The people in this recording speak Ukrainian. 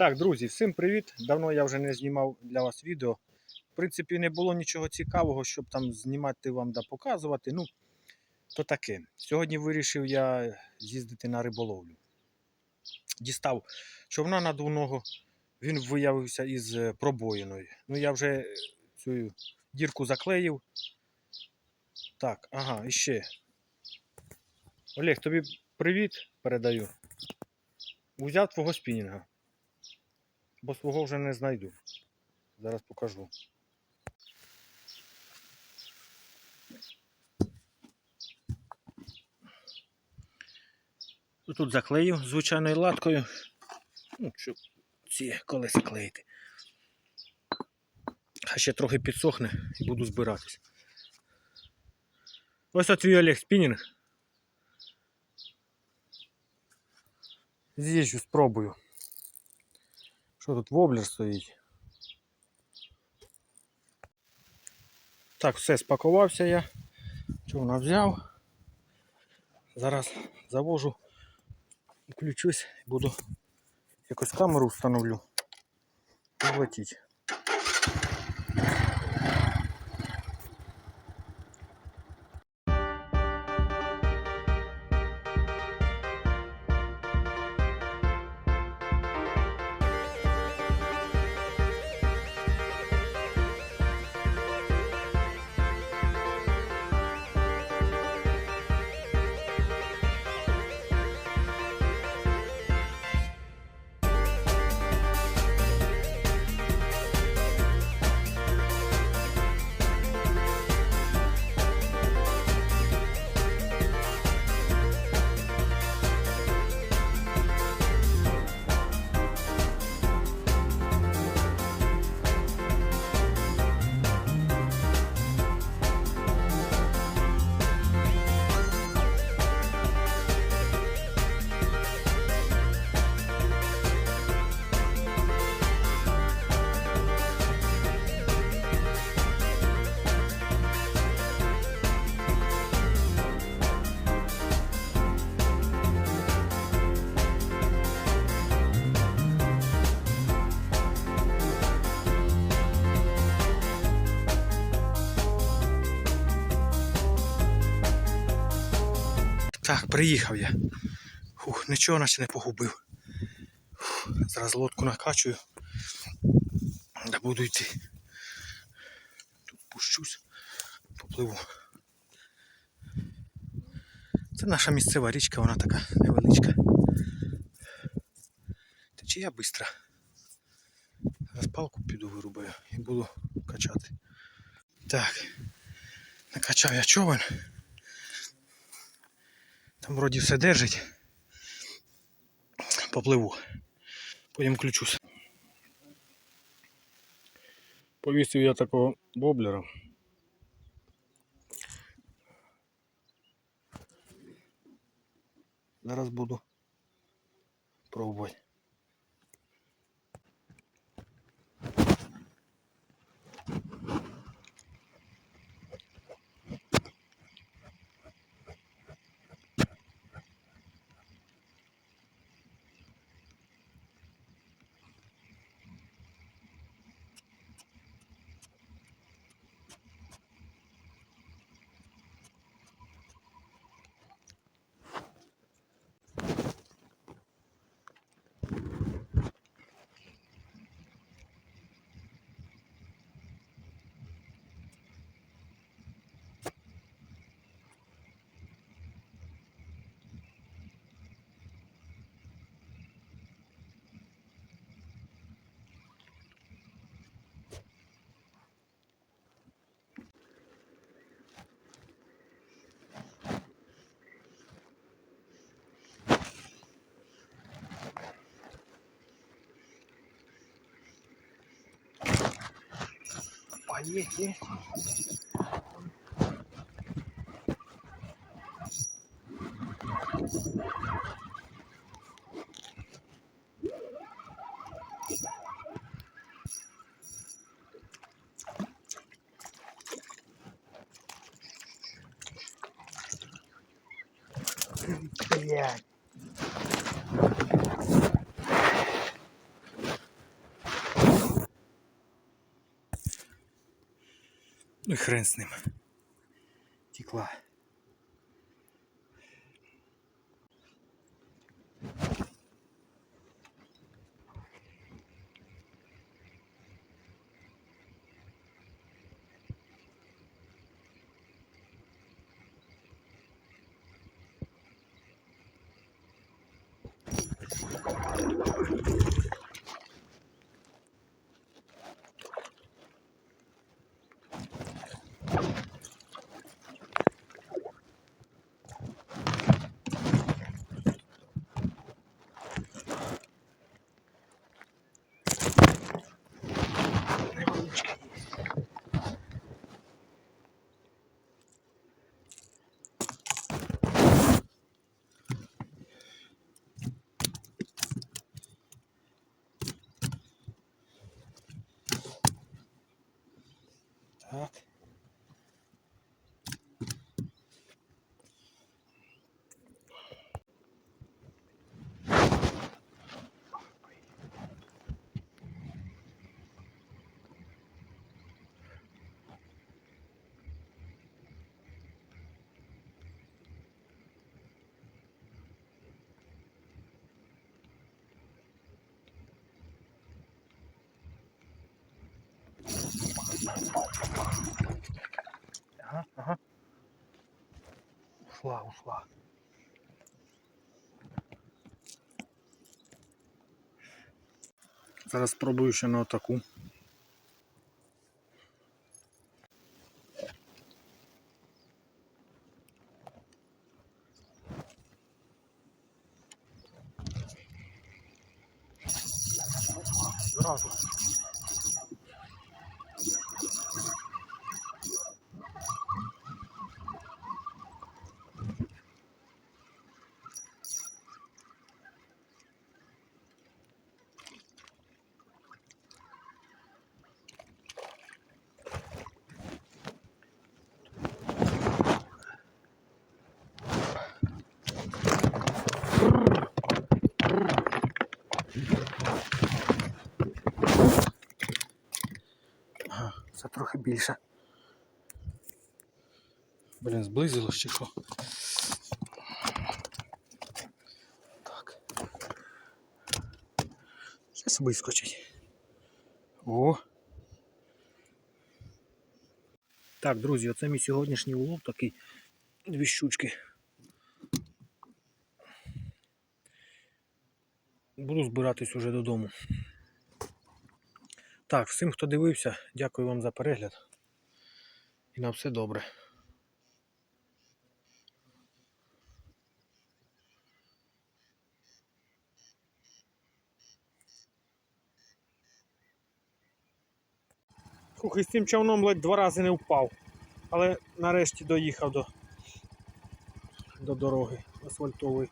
Так, друзі, всім привіт! Давно я вже не знімав для вас відео. В принципі, не було нічого цікавого, щоб там знімати вам да показувати. Ну, то таке. Сьогодні вирішив я з'їздити на риболовлю. Дістав човна надувного, він виявився із е, пробоїною. Ну, я вже цю дірку заклеїв. Так, ага, і ще. Олег, тобі привіт передаю. Узяв твого спінінга бо свого вже не знайду. Зараз покажу. Ну, Тут заклею звичайною латкою. Ну, щоб ці колеса клеїти. А ще трохи підсохне і буду збиратись. Ось твій Олег спінінг. З'їжджу, спробую. Що тут воблер стоїть? Так, все, спакувався я. Човна взяв. Зараз завожу, включусь, буду якось камеру встановлю і летіть. Приїхав я. Фух, нічого наче не погубив. Фух, зараз лодку накачую. Да буду йти. Тут пущусь, попливу. Це наша місцева річка, вона така невеличка. Течія бистра. Зараз палку піду вирубаю і буду качати. Так. Накачав я човен. Вроді все держить. Попливу. Потім включусь. Повісив я такого боблера. Зараз буду пробувати. yeah, yeah. yeah. Ну і хрен з ним. Тікла. Ага, ага. Ушла, ушла. Зараз спробую ще на отаку. Це трохи більше. Блін, зблизилось чи що? Так. Зараз вискочить. О. Так, друзі, оце мій сьогоднішній улов такий. Дві щучки. Буду збиратись уже додому. Так, всім, хто дивився, дякую вам за перегляд. І на все добре. Хух, і з цим човном ледь два рази не впав. Але нарешті доїхав до, до дороги асфальтової.